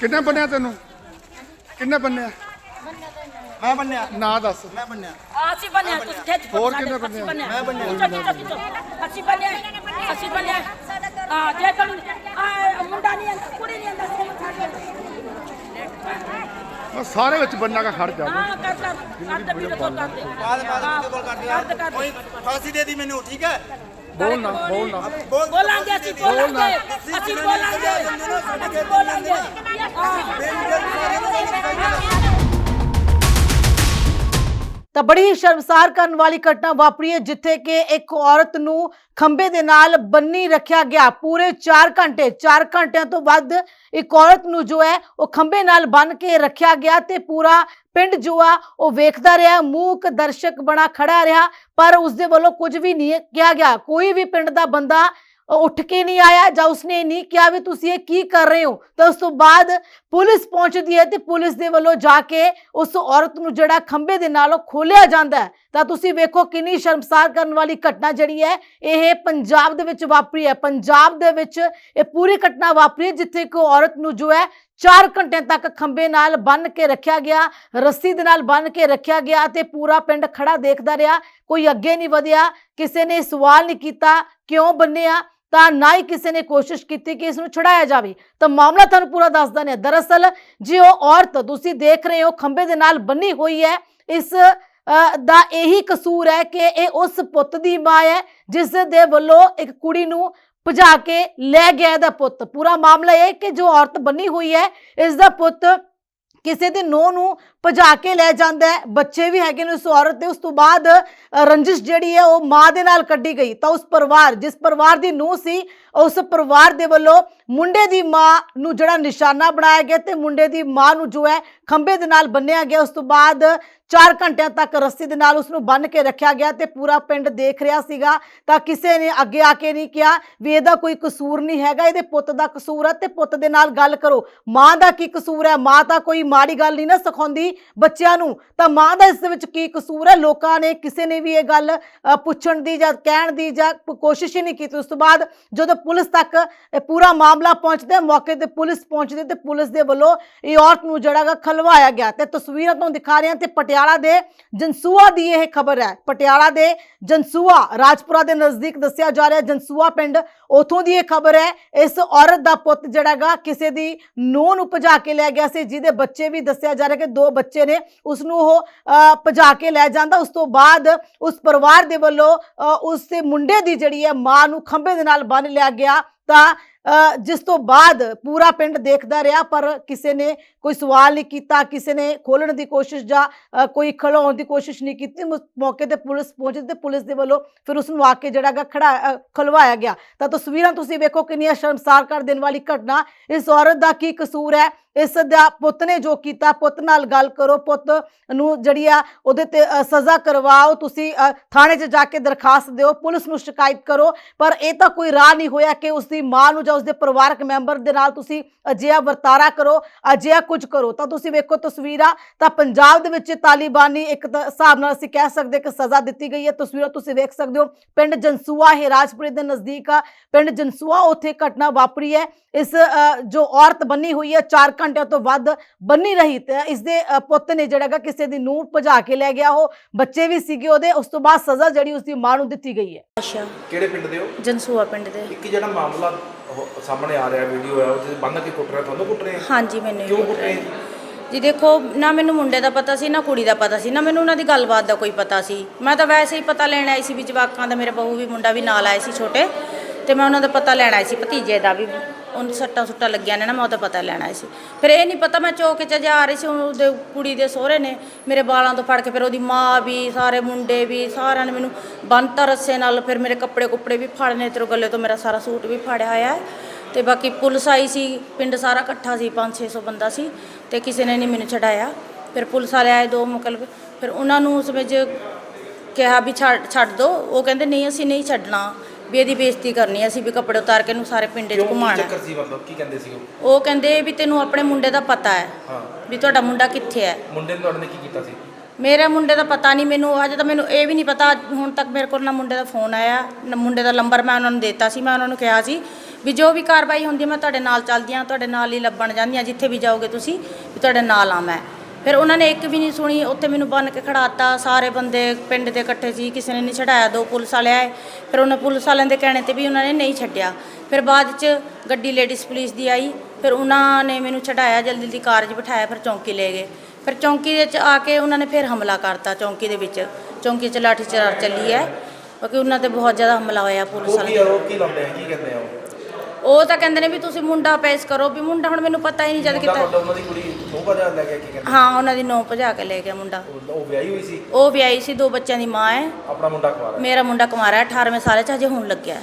ਕਿੰਨੇ ਬੰਨਿਆ ਤੈਨੂੰ? ਕਿੰਨੇ ਬੰਨਿਆ? ਮੈਂ ਬੰਨਿਆ। ਨਾਂ ਦੱਸ। ਮੈਂ ਬੰਨਿਆ। ਅਸੀਂ ਬਣਿਆ ਤੁਸੀਂ ਖੇਤ ਹੋਰ ਕਿੰਨੇ ਬੰਦੇ ਆ? ਮੈਂ ਬਣਿਆ ਅਸੀਂ ਬਣਿਆ ਅਸੀਂ ਬਣਿਆ ਹਾਂ ਜੇ ਤੁਹਾਨੂੰ ਆ ਮੁੰਡਾ ਨਹੀਂ ਆਂਦਾ ਕੁੜੀ ਨਹੀਂ ਆਂਦਾ ਉਹ ਸਾਰੇ ਵਿੱਚ ਬੰਨਾ ਕਾ ਖੜ ਜਾ ਹਾਂ ਕਰ ਕਰ। ਕਰ ਦੇ ਵੀਡੀਓ ਕਾਲ ਕਰ ਦੇ। ਬਾਅਦ ਬਾਅਦ ਵੀਡੀਓ ਕਾਲ ਕਰਦੇ ਆ ਕਰ। ਕੋਈ ਫਾਂਸੀ ਦੇ ਦੀ ਮੈਨੂੰ ਠੀਕ ਹੈ? ਬੋਲ ਨਾ ਬੋਲ ਨਾ। ਬੋਲ ਬੋਲਾਂਗੇ ਅਸੀਂ ਬੋਲਾਂਗੇ। ਅਸੀਂ ਬੋਲਾਂਗੇ। ਅਸੀਂ ਬੋਲਾਂਗੇ। ਤਾਂ ਬੜੀ ਹੀ ਸ਼ਰਮਸਾਰ ਕਰਨ ਵਾਲੀ ਘਟਨਾ ਵਾਪਰੀ ਹੈ, ਜਿੱਥੇ ਕਿ ਇੱਕ ਔਰਤ ਨੂੰ ਖੰਬੇ ਦੇ ਨਾਲ ਬੰਨੀ ਰੱਖਿਆ ਗਿਆ। ਪੂਰੇ 4 ਘੰਟੇ 4 ਘੰਟਿਆਂ ਤੋਂ ਵੱਧ ਇੱਕ ਔਰਤ ਨੂੰ ਜੋ ਹੈ, ਉਹ ਖੰਬੇ ਨਾਲ ਬੰਨ ਕੇ ਰੱਖਿਆ ਗਿਆ ਤੇ ਪੂਰਾ ਪਿੰਡ ਜੋ ਆ, ਉਹ ਵੇਖਦਾ ਰਿਹਾ, ਮੂਕ ਦਰਸ਼ਕ ਬਣਾ ਖੜਾ ਰਿਹਾ, ਪਰ ਉਸ ਦੇ ਵੱਲੋਂ ਕੁਝ ਵੀ ਨਹੀਂ ਕਿਹਾ ਗਿਆ। ਕੋਈ ਵੀ ਪਿੰਡ ਦਾ ਬੰਦਾ ਉੱਠ ਕੇ ਨਹੀਂ ਆਇਆ ਜਾਂ ਉਸਨੇ ਨਹੀਂ ਕਿਹਾ ਵੀ ਤੁਸੀਂ ਇਹ ਕੀ ਕਰ ਰਹੇ ਹੋ, ਤਾਂ ਉਸ ਤੋਂ ਬਾਅਦ ਪੁਲਿਸ ਪਹੁੰਚਦੀ ਹੈ ਤੇ ਪੁਲਿਸ ਦੇ ਵੱਲੋਂ ਜਾ ਕੇ ਉਸ ਔਰਤ ਨੂੰ ਜਿਹੜਾ ਖੰਬੇ ਦੇ ਨਾਲੋਂ ਖੋਲਿਆ ਜਾਂਦਾ ਹੈ। ਤਾਂ ਤੁਸੀਂ ਵੇਖੋ ਕਿੰਨੀ ਸ਼ਰਮਸਾਰ ਕਰਨ ਵਾਲੀ ਘਟਨਾ ਜਿਹੜੀ ਹੈ, ਇਹ ਪੰਜਾਬ ਦੇ ਵਿੱਚ ਵਾਪਰੀ ਹੈ। ਪੰਜਾਬ ਦੇ ਵਿੱਚ ਇਹ ਪੂਰੀ ਘਟਨਾ ਵਾਪਰੀ ਜਿੱਥੇ ਇੱਕ ਔਰਤ ਨੂੰ ਜੋ ਹੈ 4 ਘੰਟੇ ਤੱਕ ਖੰਬੇ ਨਾਲ ਬੰਨ ਕੇ ਰੱਖਿਆ ਗਿਆ, ਰੱਸੀ ਦੇ ਨਾਲ ਬੰਨ ਕੇ ਰੱਖਿਆ ਗਿਆ ਤੇ ਪੂਰਾ ਪਿੰਡ ਖੜਾ ਦੇਖਦਾ ਰਿਹਾ। ਕੋਈ ਅੱਗੇ ਨਹੀਂ ਵਧਿਆ, ਕਿਸੇ ਨੇ ਸਵਾਲ ਨਹੀਂ ਕੀਤਾ, ਕਿਉਂ ਬੰਨਿਆ ਤਾਂ ਨਾ ਹੀ ਕਿਸੇ ਨੇ ਕੋਸ਼ਿਸ਼ ਕੀਤੀ ਕਿ ਇਸ ਨੂੰ ਛੁਡਾਇਆ ਜਾਵੇ। ਤਾਂ ਮਾਮਲਾ ਤੁਹਾਨੂੰ ਪੂਰਾ ਦੱਸਦਾ ਨੇ ਦਰਅਸਲ ਜੇ ਉਹ ਔਰਤ ਤੁਸੀਂ ਦੇਖ ਰਹੇ ਹੋ ਖੰਬੇ ਦੇ ਨਾਲ ਬੰਨੀ ਹੋਈ ਹੈ ਇਸ ਅ, ਦਾ ਇਹੀ ਕਸੂਰ ਹੈ ਕਿ ਇਹ ਉਸ ਪੁੱਤ ਦੀ ਮਾਂ ਹੈ ਜਿਸ ਦੇ ਵੱਲੋਂ ਇੱਕ ਕੁੜੀ ਨੂੰ ਭਜਾ ਕੇ ਲੈ ਗਿਆ ਇਹਦਾ ਪੁੱਤ। ਪੂਰਾ ਮਾਮਲਾ ਇਹ ਕਿ ਜੋ ਔਰਤ ਬੰਨੀ ਹੋਈ ਹੈ ਇਸ ਦਾ ਪੁੱਤ ਕਿਸੇ ਦੀ ਨੂੰਹ ਨੂੰ ਭਜਾ ਕੇ ਲੈ ਜਾਂਦਾ ਹੈ। ਬੱਚੇ ਵੀ ਹੈਗੇ ਨੇ ਉਸ ਔਰਤ ਦੇ। ਉਸ ਤੋਂ ਬਾਅਦ ਰੰਜਿਸ਼ ਜਿਹੜੀ ਹੈ, ਉਹ ਮਾਂ ਦੇ ਨਾਲ ਕੱਢੀ ਗਈ। ਤਾਂ ਉਸ ਪਰਿਵਾਰ, ਜਿਸ ਪਰਿਵਾਰ ਦੀ ਨੂੰਹ ਸੀ, ਉਸ ਪਰਿਵਾਰ ਦੇ ਵੱਲੋਂ ਮੁੰਡੇ ਦੀ ਮਾਂ ਨੂੰ ਜਿਹੜਾ ਨਿਸ਼ਾਨਾ ਬਣਾਇਆ ਗਿਆ ਤੇ ਮੁੰਡੇ ਦੀ ਮਾਂ ਨੂੰ ਜੋ ਹੈ ਖੰਬੇ ਦੇ ਨਾਲ ਬੰਨਿਆ ਗਿਆ। ਉਸ ਤੋਂ ਬਾਅਦ 4 ਘੰਟਿਆਂ ਤੱਕ ਰੱਸੀ ਦੇ ਨਾਲ ਉਸ ਨੂੰ ਬੰਨ ਕੇ ਰੱਖਿਆ ਗਿਆ ਤੇ ਪੂਰਾ ਪਿੰਡ ਦੇਖ ਰਿਹਾ ਸੀਗਾ। ਤਾਂ ਕਿਸੇ ਨੇ ਅੱਗੇ ਆ ਕੇ ਨਹੀਂ ਕਿਹਾ ਵੀ ਇਹਦਾ ਕੋਈ ਕਸੂਰ ਨਹੀਂ ਹੈਗਾ, ਇਹਦੇ ਪੁੱਤ ਦਾ ਕਸੂਰ ਹੈ ਤੇ ਪੁੱਤ ਦੇ ਨਾਲ ਗੱਲ ਕਰੋ। ਮਾਂ ਦਾ ਕੀ ਕਸੂਰ ਹੈ? ਮਾਂ ਤਾਂ ਕੋਈ ਮਾੜੀ ਗੱਲ ਨਹੀਂ ਨਾ ਸਿਖਾਉਂਦੀ ਬੱਚਿਆਂ ਨੂੰ। ਤਾਂ ਮਾਂ ਦਾ ਇਸ ਦੇ ਵਿੱਚ ਕੀ ਕਸੂਰ ਹੈ? ਲੋਕਾਂ ਨੇ ਕਿਸੇ ਨੇ ਵੀ ਇਹ ਗੱਲ ਪੁੱਛਣ ਦੀ ਜਾਂ ਕਹਿਣ ਦੀ ਜਾਂ ਕੋਸ਼ਿਸ਼ ਹੀ ਨਹੀਂ ਕੀਤੀ। ਉਸ ਤੋਂ ਬਾਅਦ ਜਦੋਂ ਪੁਲਿਸ ਤੱਕ ਪੂਰਾ ਮਾਮਲਾ ਪਹੁੰਚਦਾ, ਮੌਕੇ ਤੇ ਪੁਲਿਸ ਪਹੁੰਚਦੀ ਹੈ ਤੇ ਪੁਲਿਸ ਦੇ ਵੱਲੋਂ ਇਹ ਔਰਤ ਨੂੰ ਜਿਹੜਾ ਗਾ ਖਲਵਾਇਆ ਗਿਆ ਤੇ ਤਸਵੀਰਾਂ ਤੋਂ ਦਿਖਾ ਰਹੇ ਹਾਂ ਤੇ ਪਟਿਆਲਾ ਦੇ ਜਨਸੂਆ ਦੀ ਇਹ ਖਬਰ ਹੈ। ਪਟਿਆਲਾ ਦੇ ਜਨਸੂਆ ਰਾਜਪੁਰਾ ਦੇ ਨਜ਼ਦੀਕ ਦੱਸਿਆ ਜਾ ਰਿਹਾ ਜਨਸੂਆ ਪਿੰਡ ਉਥੋਂ ਦੀ ਇਹ ਖਬਰ ਹੈ। ਇਸ ਔਰਤ ਦਾ ਪੁੱਤ ਜਿਹੜਾ ਕਿਸੇ ਦੀ ਨੂੰਹ ਨੂੰ ਭਜਾ ਕੇ ਲੈ ਗਿਆ ਸੀ ਜਿਹਦੇ ਬੱਚੇ ਵੀ ਦੱਸਿਆ ਜਾ ਰਿਹਾ ਕਿ ਦੋ ਬੱਚੇ ਨੇ ਉਸ ਨੂੰ ਉਹ ਅ, ਭਜਾ ਕੇ ਲੈ ਜਾਂਦਾ। ਉਸ ਤੋਂ ਬਾਅਦ ਉਸ ਪਰਿਵਾਰ ਦੇ ਵੱਲੋਂ ਅ, ਉਸ ਦੇ ਮੁੰਡੇ ਦੀ ਜਿਹੜੀ ਹੈ ਮਾਂ ਨੂੰ ਖੰਭੇ ਦੇ ਨਾਲ ਬੰਨ ਲਿਆ ਗਿਆ ਤਾਂ ਜਿਸ ਤੋਂ ਬਾਅਦ ਪੂਰਾ ਪਿੰਡ ਦੇਖਦਾ ਰਿਹਾ ਪਰ ਕਿਸੇ ਨੇ ਕੋਈ ਸਵਾਲ ਨਹੀਂ ਕੀਤਾ ਕਿਸੇ ਨੇ ਖੋਲਣ ਦੀ ਕੋਸ਼ਿਸ਼ ਜਾਂ ਕੋਈ ਖੜਾਉਣ ਦੀ ਕੋਸ਼ਿਸ਼ ਨਹੀਂ ਕੀਤੀ। ਮੌਕੇ ਤੇ ਪੁਲਿਸ ਪਹੁੰਚੀ ਤੇ ਪੁਲਿਸ ਦੇ ਵੱਲੋਂ ਫਿਰ ਉਸ ਨੂੰ ਆ ਕੇ ਜਿਹੜਾ ਖੜਾ ਅ, ਗਿਆ। ਤਾਂ ਤਸਵੀਰਾਂ ਤੁਸੀਂ ਵੇਖੋ ਕਿੰਨੀਆਂ ਸ਼ਰਮਸਾਰ ਕਰ ਦੇਣ ਵਾਲੀ ਘਟਨਾ। ਇਸ ਔਰਤ ਦਾ ਕੀ ਕਸੂਰ ਹੈ? ਇਸ ਦਾ ਪੁੱਤ ਨੇ ਜੋ ਕੀਤਾ ਪੁੱਤ ਨਾਲ ਗੱਲ ਕਰੋ। ਪੁੱਤ ਨੂੰ ਜਿਹੜੀ ਆ ਉਹਦੇ ਤੇ ਸਜ਼ਾ ਕਰਵਾਓ। ਤੁਸੀਂ ਥਾਣੇ 'ਚ ਜਾ ਕੇ ਦਰਖਾਸਤ ਦਿਓ ਪੁਲਿਸ ਨੂੰ ਸ਼ਿਕਾਇਤ ਕਰੋ। ਪਰ ਇਹ ਤਾਂ ਕੋਈ ਰਾਹ ਨਹੀਂ ਹੋਇਆ ਕਿ ਉਸ ਦੀ ਮਾਂ ਨੂੰ ਜਾਂ ਉਸ ਦੇ ਪਰਿਵਾਰਕ ਮੈਂਬਰ ਦੇ ਨਾਲ ਤੁਸੀਂ ਅਜਿਹਾ ਵਰਤਾਰਾ ਕਰੋ ਅਜਿਹਾ ਕੁਝ ਕਰੋ ਤਾਂ ਤੁਸੀਂ ਵੇਖੋ ਤਸਵੀਰਾਂ ਤਾਂ ਪੰਜਾਬ ਦੇ ਵਿੱਚ ਤਾਲਿਬਾਨੀ ਇੱਕ ਹਿਸਾਬ ਨਾਲ ਅਸੀਂ ਕਹਿ ਸਕਦੇ ਕਿ ਸਜ਼ਾ ਦਿੱਤੀ ਗਈ ਹੈ। ਤਸਵੀਰਾਂ ਤੁਸੀਂ ਵੇਖ ਸਕਦੇ ਹੋ ਪਿੰਡ ਜਨਸੂਆ ਹੈ ਰਾਜਪੁਰੇ ਦੇ ਨਜ਼ਦੀਕ ਆ। ਪਿੰਡ ਜਨਸੂਆ ਉੱਥੇ ਘਟਨਾ ਵਾਪਰੀ ਹੈ। ਇਸ ਜੋ ਔਰਤ ਬੰਨੀ ਹੋਈ ਹੈ 4 ਘੰਟਿਆਂ ਤੋਂ ਵੱਧ ਬੰਨੀ ਰਹੀ ਤੇ ਇਸ ਦੇ ਪੁੱਤ ਨੇ ਜਿਹੜਾ ਗਾ ਕਿਸੇ ਦੀ ਨੂੰਹ ਭਜਾ ਕੇ ਲੈ ਗਿਆ ਉਹ ਬੱਚੇ ਵੀ ਸੀਗੇ ਉਹਦੇ ਉਸ ਤੋਂ ਬਾਅਦ ਸਜ਼ਾ ਜਿਹੜੀ ਉਸ ਦੀ ਮਾਂ ਨੂੰ ਦਿੱਤੀ ਗਈ ਹੈ। ਅੱਛਾ। ਕਿਹੜੇ ਪਿੰਡ ਦੇ ਹੋ? ਜਨਸੂਆ ਪਿੰਡ ਦੇ। ਇੱਕ ਜਿਹੜਾ ਮਾਮਲਾ ਉਹ ਸਾਹਮਣੇ ਆ ਰਿਹਾ ਵੀਡੀਓ ਹੈ ਉਹ ਜਿਹਦੇ ਬੰਨ ਕੇ ਕੁੱਟ ਰਿਹਾ ਤੁਹਾਨੂੰ ਕੁੱਟ ਰਹੇ? ਹਾਂਜੀ ਮੈਨੂੰ ਕਿਉਂ ਕੁੱਟ ਰਹੇ ਜੀ? ਦੇਖੋ ਨਾ ਮੈਨੂੰ ਮੁੰਡੇ ਦਾ ਪਤਾ ਸੀ ਨਾ ਕੁੜੀ ਦਾ ਪਤਾ ਸੀ ਨਾ ਮੈਨੂੰ ਉਹਨਾਂ ਦੀ ਗੱਲਬਾਤ ਦਾ ਕੋਈ ਪਤਾ ਸੀ। ਮੈਂ ਤਾਂ ਵੈਸੇ ਹੀ ਪਤਾ ਲੈਣ ਆਈ ਸੀ ਵੀ ਜਵਾਕਾਂ ਦਾ ਮੇਰੇ ਬਹੂ ਵੀ ਮੁੰਡਾ ਵੀ ਨਾਲ ਆਏ ਸੀ ਛੋਟੇ। ਤੇ ਮੈਂ ਉਹਨਾਂ ਦਾ ਪਤਾ ਲੈਣ ਆਈ ਸੀ, ਭਤੀਜੇ ਦਾ ਵੀ, ਉਹਨੂੰ ਸੱਟਾਂ ਸੁੱਟਾਂ ਲੱਗੀਆਂ ਨੇ ਨਾ, ਮੈਂ ਉਹਦਾ ਪਤਾ ਲੈਣ ਆਈ ਸੀ। ਫਿਰ ਇਹ ਨਹੀਂ ਪਤਾ ਮੈਂ ਚੌਕ 'ਚ ਜਾ ਰਹੀ ਸੀ ਉਹਦੇ ਕੁੜੀ ਦੇ ਸਹੁਰੇ ਨੇ, ਮੇਰੇ ਬਾਲਾਂ ਤੋਂ ਫੜ ਕੇ ਫਿਰ ਉਹਦੀ ਮਾਂ ਵੀ, ਸਾਰੇ ਮੁੰਡੇ ਵੀ, ਸਾਰਿਆਂ ਨੇ ਮੈਨੂੰ ਬੰਨਤਾ ਰੱਸੇ ਨਾਲ, ਫਿਰ ਮੇਰੇ ਕੱਪੜੇ ਕੁੱਪੜੇ ਵੀ ਫੜਨੇ ਤੇ ਗੱਲੇ ਤੋਂ ਮੇਰਾ ਸਾਰਾ ਸੂਟ ਵੀ ਫੜਿਆ ਹੋਇਆ ਹੈ। ਤੇ ਬਾਕੀ ਪੁਲਿਸ ਆਈ ਸੀ, ਪਿੰਡ ਸਾਰਾ ਇਕੱਠਾ ਸੀ 5-600 ਬੰਦਾ ਸੀ, ਤੇ ਕਿਸੇ ਨੇ ਨਹੀਂ ਮੈਨੂੰ ਛਡਾਇਆ। ਫਿਰ ਪੁਲਿਸ ਵਾਲੇ ਆਏ ਦੋ ਮੁਕਲ, ਫਿਰ ਉਹਨਾਂ ਨੂੰ ਉਸ ਵਿੱਚ ਕਿਹਾ ਵੀ ਛੱਡ ਛੱਡ ਦੋ, ਉਹ ਕਹਿੰਦੇ ਨਹੀਂ, ਅਸੀਂ ਨਹੀਂ ਛੱਡਣਾ। ਵੀ ਇਹਦੀ ਬੇਇੱਜ਼ਤੀ ਕਰਨੀ ਹੈ, ਅਸੀਂ ਵੀ ਕੱਪੜੇ ਉਤਾਰ ਕੇ ਇਹਨੂੰ ਸਾਰੇ ਪਿੰਡ 'ਚ ਕਿਉਂ? ਕੀ ਚੱਕਰ ਸੀ ਮਤਲਬ ਕੀ ਕਹਿੰਦੇ ਸੀ ਉਹ? ਉਹ ਕਹਿੰਦੇ ਵੀ ਤੈਨੂੰ ਆਪਣੇ ਮੁੰਡੇ ਦਾ ਪਤਾ ਹੈ ਹਾਂ। ਵੀ ਤੁਹਾਡਾ ਮੁੰਡਾ ਕਿੱਥੇ ਹੈ। ਮੁੰਡੇ ਨੇ ਤੁਹਾਡੇ ਨੇ ਕੀ ਕੀਤਾ ਸੀ? ਮੇਰੇ ਮੁੰਡੇ ਦਾ ਪਤਾ ਨਹੀਂ ਮੈਨੂੰ ਹਜੇ ਤਾਂ ਮੈਨੂੰ ਇਹ ਵੀ ਨਹੀਂ ਪਤਾ ਹੁਣ ਤੱਕ ਮੇਰੇ ਕੋਲ ਨਾ ਮੁੰਡੇ ਦਾ ਫੋਨ ਆਇਆ ਨਾ ਮੁੰਡੇ ਦਾ ਨੰਬਰ ਮੈਂ ਉਹਨਾਂ ਨੂੰ ਦਿੱਤਾ ਸੀ ਮੈਂ ਉਹਨਾਂ ਨੂੰ ਕਿਹਾ ਸੀ ਵੀ ਜੋ ਵੀ ਕਾਰਵਾਈ ਹੁੰਦੀ ਹੈ ਮੈਂ ਤੁਹਾਡੇ ਨਾਲ ਚੱਲਦੀ ਹਾਂ ਤੁਹਾਡੇ ਨਾਲ ਹੀ ਲੱਭਣ ਜਾਂਦੀ ਹਾਂ ਜਿੱਥੇ ਵੀ ਜਾਓਗੇ ਤੁਸੀਂ ਵੀ ਤੁਹਾਡੇ ਨਾਲ ਆ ਮੈਂ। ਫਿਰ ਉਹਨਾਂ ਨੇ ਇੱਕ ਵੀ ਨਹੀਂ ਸੁਣੀ ਉੱਥੇ ਮੈਨੂੰ ਬੰਨ ਕੇ ਖੜਾਤਾ ਸਾਰੇ ਬੰਦੇ ਪਿੰਡ ਦੇ ਇਕੱਠੇ ਸੀ ਕਿਸੇ ਨੇ ਨਹੀਂ ਛਡਾਇਆ ਦੋ ਪੁਲਿਸ ਵਾਲੇ ਆਏ ਫਿਰ ਉਹਨਾਂ ਪੁਲਿਸ ਵਾਲਿਆਂ ਦੇ ਕਹਿਣੇ ਤੇ ਵੀ ਉਹਨਾਂ ਨੇ ਨਹੀਂ ਛੱਡਿਆ। ਫਿਰ ਬਾਅਦ 'ਚ ਗੱਡੀ ਲੇਡੀਜ਼ ਪੁਲਿਸ ਦੀ ਆਈ ਫਿਰ ਉਹਨਾਂ ਨੇ ਮੈਨੂੰ ਛਡਾਇਆ ਜਲਦੀ ਜਲਦੀ ਕਾਰ 'ਚ ਬਿਠਾਇਆ ਫਿਰ ਚੌਂਕੀ ਲੈ ਗਏ। ਫਿਰ ਚੌਂਕੀ ਦੇ 'ਚ ਆ ਕੇ ਉਹਨਾਂ ਨੇ ਫਿਰ ਹਮਲਾ ਕਰਤਾ ਚੌਂਕੀ ਦੇ ਵਿੱਚ। ਚੌਂਕੀ 'ਚ ਲਾਠੀ ਚਾਰ ਚੱਲੀ ਹੈ ਕਿਉਂਕਿ ਉਹਨਾਂ ਤੇ ਬਹੁਤ ਜ਼ਿਆਦਾ ਹਮਲਾ ਹੋਇਆ ਪੁਲਿਸ ਕੀ ਵਾਲਿਆਂ ਆਰੋਪ ਕੀ ਲਾਉਂਦੇ ਆ ਕੀ ਕਹਿੰਦੇ ਆ ਉਹ? ਉਹ ਤਾਂ ਕਹਿੰਦੇ ਨੇ ਵੀ ਤੁਸੀਂ ਮੁੰਡਾ ਪੇਸ਼ ਕਰੋ ਵੀ ਮੁੰਡਾ ਹੁਣ ਮੈਨੂੰ ਪਤਾ ਹੀ ਨਹੀਂ ਜਦ ਮੁੰਡਾ ਕਿਤਾ ਤੁਹਾਡਾ ਉਹਨਾਂ ਦੀ ਕੁੜੀ ਦੋ ਵਜਾ ਲੈ ਗਿਆ ਕੀ ਕਹਿੰਦੇ? ਹਾਂ ਉਹਨਾਂ ਦੀ ਨੌ ਭਜਾ ਕੇ ਲੈ ਗਿਆ ਮੁੰਡਾ। ਉਹ- ਉਹ ਵਿਆਹੀ ਹੋਈ ਸੀ? ਉਹ ਵਿਆਹੀ ਸੀ ਦੋ ਬੱਚਿਆਂ ਦੀ ਮਾਂ ਹੈ। ਆਪਣਾ ਮੁੰਡਾ ਹੈ। ਮੇਰਾ ਮੁੰਡਾ ਕੁਮਾਰਾ ਹੈ 18ਵੇਂ ਸਾਲ 'ਚ ਹਜੇ ਹੁਣ ਲੱਗਿਆ ਹੈ।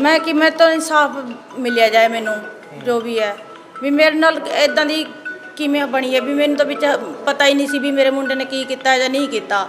ਮੈਂ ਕਿ ਮੈਂ ਤੋਂ ਇਨਸਾਫ ਮਿਲਿਆ ਜਾਏ ਮੈਨੂੰ, ਜੋ ਵੀ ਹੈ। ਵੀ ਮੇਰੇ ਨਾਲ ਇਦਾਂ ਦੀ ਕਿਵੇਂ ਬਣੀ ਹੈ? ਵੀ ਮੈਨੂੰ ਤਾਂ ਵਿੱਚ ਪਤਾ ਹੀ ਨਹੀਂ ਸੀ ਵੀ ਮੇਰੇ ਮੁੰਡੇ ਨੇ ਕੀ ਕੀਤਾ ਜਾਂ ਨਹੀਂ ਕੀਤਾ।